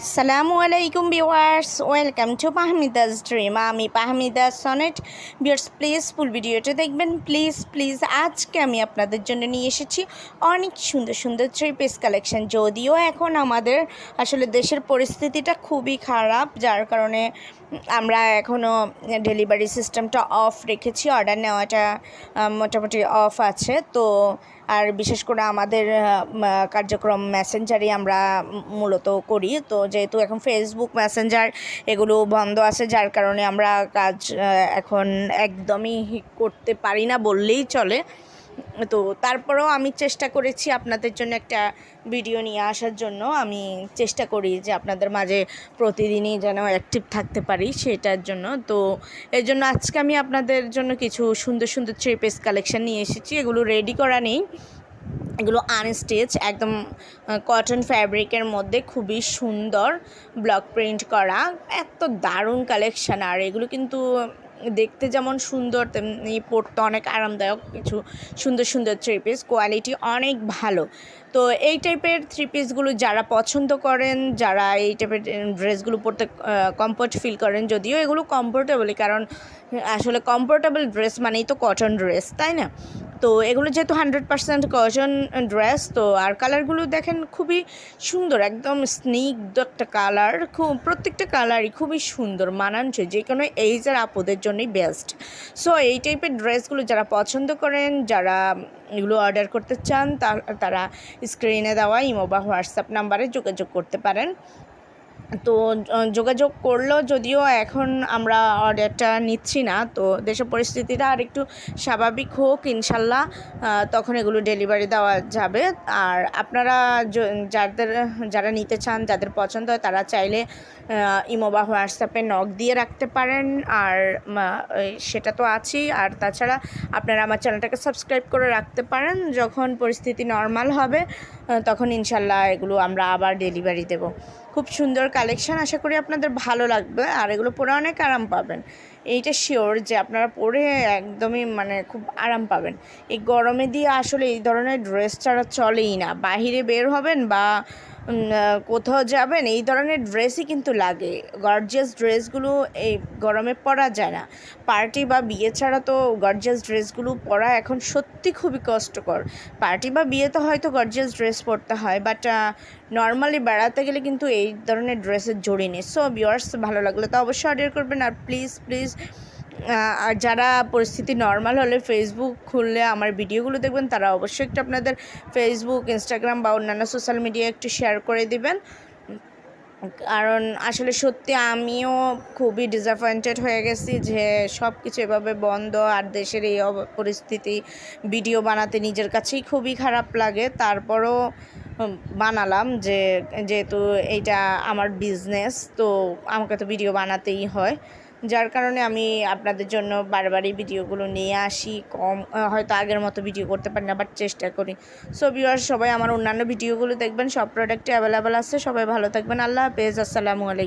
আসসালামু আলাইকুম viewers, welcome to পাহমিদাস dream. আমি পাহমিদা সনেট। ভিউয়ার্স প্লিজ ফুল ভিডিওটা দেখবেন। প্লিজ প্লিজ আজকে আমি আপনাদের জন্য নিয়ে এসেছি অনেক সুন্দর সুন্দর থ্রি পিস কালেকশান যদিও এখন আমাদের আসলে দেশের পরিস্থিতিটা খুবই খারাপ, যার কারণে আমরা এখনও ডেলিভারি সিস্টেমটা অফ রেখেছি। অর্ডার নেওয়াটা মোটামুটি অফ আছে। তো, আর বিশেষ করে আমাদের কার্যক্রম মেসেঞ্জারই আমরা মূলত করি। তো যেহেতু এখন ফেসবুক মেসেঞ্জার এগুলো বন্ধ আছে, যার কারণে আমরা কাজ এখন একদমই করতে পারি না বললেই চলে। তো তারপরেও আমি চেষ্টা করেছি আপনাদের জন্য একটা ভিডিও নিয়ে আসার জন্য। আমি চেষ্টা করি যে আপনাদের মাঝে প্রতিদিনই যেন অ্যাক্টিভ থাকতে পারি সেটার জন্য। তো এই জন্য আজকে আমি আপনাদের জন্য কিছু সুন্দর সুন্দর থ্রি পিস কালেকশন নিয়ে এসেছি। এগুলো রেডি করা নেই। এগুলো আনস্টিচ একদম কটন ফ্যাব্রিকের মধ্যে খুবই সুন্দর ব্লক প্রিন্ট করা। এত দারুণ কালেকশান আর এগুলো কিন্তু দেখতে যেমন সুন্দর, তেমনি পরতে অনেক আরামদায়ক, কিছু সুন্দর সুন্দর থ্রি পিস কোয়ালিটি অনেক ভালো। তো এই টাইপের থ্রি পিসগুলো যারা পছন্দ করেন, যারা এই টাইপের ড্রেসগুলো পরতে কমফোর্ট ফিল করেন, যদিও এগুলো কমফোর্টেবলই কারণ আসলে কমফোর্টেবল ড্রেস মানেই তো কটন ড্রেস তাই না? তো এগুলো যেহেতু হান্ড্রেড পার্সেন্ট কটন ড্রেস তো আর কালারগুলো দেখেন খুবই সুন্দর, একদম স্নিগ্ধ একটা কালার খুব, প্রত্যেকটা কালারই খুবই সুন্দর, মানানসই যে কোনো এইজের আপদের জন্যই বেস্ট সো এই টাইপের ড্রেসগুলো যারা পছন্দ করেন, যারা এগুলো অর্ডার করতে চান, তারা স্ক্রিনে দেওয়া ইমো বা হোয়াটসঅ্যাপ নাম্বারে যোগাযোগ করতে পারেন। তো যোগাযোগ করল যদিও এখন আমরা অর্ডারটা নিচ্ছি না। তো দেশের পরিস্থিতিটা আর একটু স্বাভাবিক হোক, ইনশাল্লাহ তখন এগুলো ডেলিভারি দেওয়া যাবে। আর আপনারা যাদের, যারা নিতে চান, যাদের পছন্দ হয়, তারা চাইলে ইমো বা হোয়াটসঅ্যাপে নক দিয়ে রাখতে পারেন। আর সেটা তো আছেই। আর তাছাড়া আপনারা আমার চ্যানেলটাকে সাবস্ক্রাইব করে রাখতে পারেন। যখন পরিস্থিতি নর্মাল হবে তখন ইনশাল্লাহ এগুলো আমরা আবার ডেলিভারি দেব। খুব সুন্দর কালেকশান আশা করি আপনাদের ভালো লাগবে। আর এগুলো পরে অনেক আরাম পাবেন। এইটা শিওর যে আপনারা পরে একদমই মানে খুব আরাম পাবেন। এই গরমে দিয়ে আসলে এই ধরনের ড্রেস ছাড়া চলেই না। বাহিরে বের হবেন বা কোথাও যাবেন, এই ধরনের ড্রেসই কিন্তু লাগে। গর্জিয়াস ড্রেসগুলো এই গরমে পরা যায় না। পার্টি বা বিয়ে ছাড়া তো গর্জিয়াস ড্রেসগুলো পরা এখন সত্যি খুবই কষ্টকর। পার্টি বা বিয়েতে হয়তো গর্জিয়াস ড্রেস পরতে হয় বাট নর্মালি বেড়াতে গেলে কিন্তু এই ধরনের ড্রেসের জড়ি নেই। সো ভিওয়ার্স ভালো লাগলে তো অবশ্যই অর্ডার করবেন। আর প্লিজ প্লিজ আর যারা পরিস্থিতি নর্মাল হলে ফেসবুক খুললে আমার ভিডিওগুলো দেখবেন, তারা অবশ্যই একটু আপনাদের ফেসবুক ইনস্টাগ্রাম বা অন্যান্য সোশ্যাল মিডিয়া একটু শেয়ার করে দিবেন। কারণ আসলে সত্যি আমিও খুবই ডিসঅ্যাপয়েন্টেড হয়ে গেছি যে সব কিছু এভাবে বন্ধ আর দেশের এই পরিস্থিতি ভিডিও বানাতে নিজের কাছেই খুবই খারাপ লাগে। তারপরও বানালাম যে, যেহেতু এইটা আমার বিজনেস তো আমাকে তো ভিডিও বানাতেই হয়। যার কারণে আমি আপনাদের জন্য বারবারই ভিডিওগুলো নিয়ে আসি, কম হয়তো আগের মতো ভিডিও করতে পারি না বাট চেষ্টা করি। সো ভিউয়ার সবাই আমার অন্যান্য ভিডিওগুলো দেখবেন, সব প্রোডাক্টে অ্যাভেলেবেল আছে, সবাই ভালো থাকবেন, আল্লাহ হাফেজ, আসসালামু আলাইকুম।